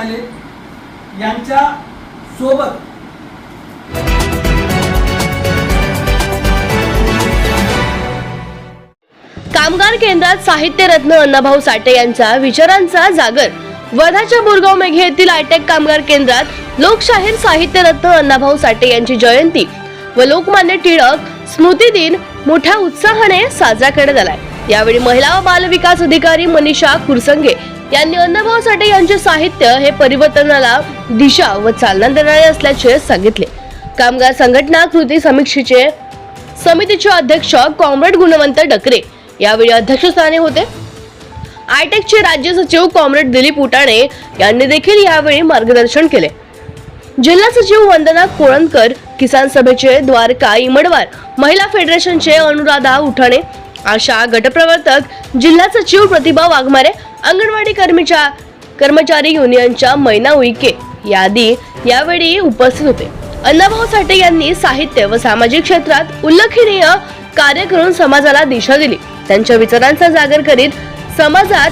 राहिले. यांच्या सोबत कामगार केंद्रात साहित्य रत्न अण्णाभाऊ साठे यांचा विचारांचा जागर. वर्धाच्या बोरगाव मेघे येथील आयटेक कामगार केंद्रात लोकशाहीर साहित्य रत्न अण्णाभाऊ साठे यांची जयंती व लोकमान्य टिळक स्मृती दिन मोठ्या उत्साहाने साजरा करण्यात आलाय. यावेळी महिला व बाल विकास अधिकारी मनीषा कुरसंगे यांनी अण्णाभाऊ साठे यांचे साहित्य हे परिवर्तनाला दिशा व चालना देणारे असल्याचे सांगितले. कामगार संघटना कृती समीक्षेचे समितीचे अध्यक्ष कॉम्रेड गुणवंत डकरे यावेळी अध्यक्षस्थानी होते. आयटेकचे राज्य सचिव कॉम्रेड दिलीप उटाणे यांनी देखील यावेळी मार्गदर्शन केले. जिल्हा सचिव वंदना कोळंदकर किसान सभेचे द्वारका इमडवार महिला फेडरेशनचे अनुराधा उठाणे अशा गटप्रवर्तक जिल्हा सचिव प्रतिभा वाघमारे अंगणवाडी कर्मचा कर्मचारी युनियनच्या मैना उईके यादी यावेळी उपस्थित होते. अण्णाभाऊ साठे यांनी साहित्य व सामाजिक क्षेत्रात उल्लेखनीय कार्य करून समाजाला दिशा दिली. त्यांच्या विचारांचा जागर करीत समाजात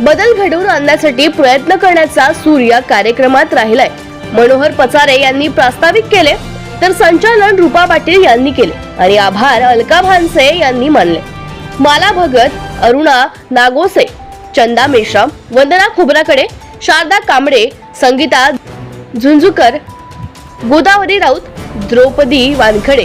बदल घडवून आणण्यासाठी प्रयत्न करण्याचा सूर या कार्यक्रमात राहिलाय. मनोहर पचारे यांनी प्रास्ताविक केले तर संचालन रूपा पाटील यांनी केले. आणि आभार अलका भानसे यांनी मानले. माला भगत अरुणा नागोसे चंदा मेश्राम वंदना खोबराकडे शारदा कांबळे संगीता झुंझुकर गोदावरी राऊत द्रौपदी वानखडे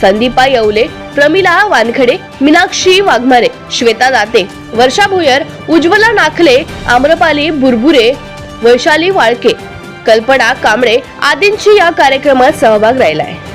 संदीपा येवले प्रमिला वानखडे मीनाक्षी वाघमारे श्वेता दाते वर्षा भोयर उज्ज्वला नाखले आम्रपाली बुरबुरे वैशाली वाळके कल्पना कांबळे आदींची या कार्यक्रमात सहभाग राहिला आहे